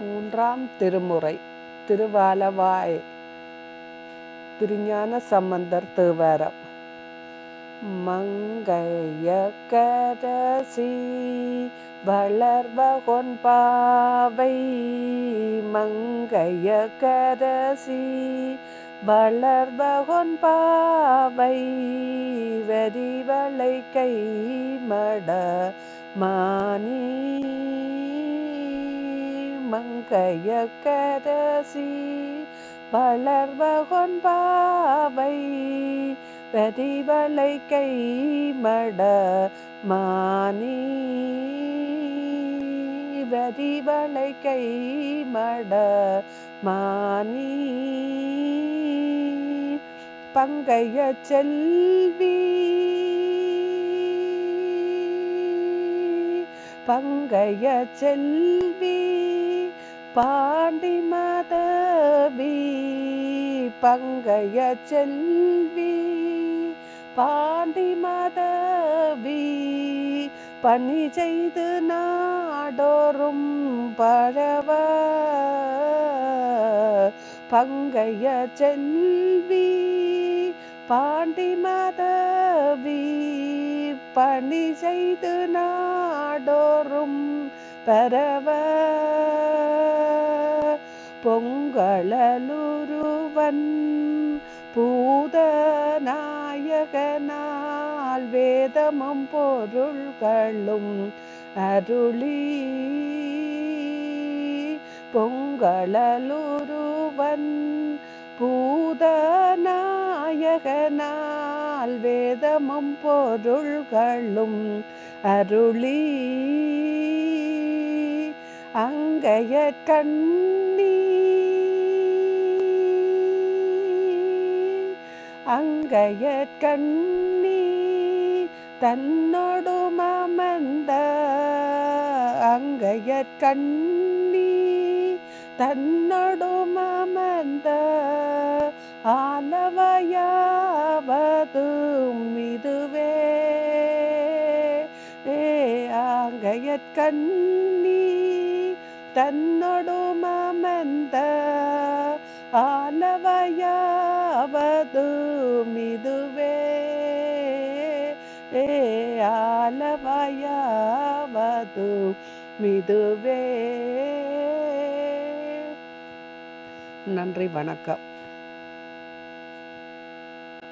மூன்றாம் திருமுறை திருவாலவாய் திருஞான சம்பந்தர் தேவாரம். மங்கைய கரசி வளர்வகொன் பாவை மங்கைய கரசி வளர்வகொன் பாவை வரிவளை கை மட மானி. மங்கைய கரசி வளர்வகொன் பாவை வரிவளை கை மட மானி. வரிவளை கை மட மானி. பங்கைய செல்வி பங்கைய செல்வி பாண்டி மாதவி பங்கைய செல்வி. பாண்டி மாதவி பணி செய்து நாடோறும் பழவ பங்கைய செல்வி பாண்டி மாதவி பணி செய்து நாடோறும் பரவ பொங்கலலுருவன் பூதநாயகனால் வேதமும் பொருள்களும் அருளி. பொங்கலலுருவன் பூதநாயகனால் வேதமும் பொருள்களும் அருளி. அங்கைய கண் அங்கைய தன்னோடு மமந்த அங்கைய தன்னோடு மமந்த ஆலவையாவதும் இதுவே. ஆங்கையற்கண்ணி தன்னோடு மமந்த ஆலவையாவதும் இதுவே ஏ ஆலவையாவதும் இதுவே நன்றி வணக்கம்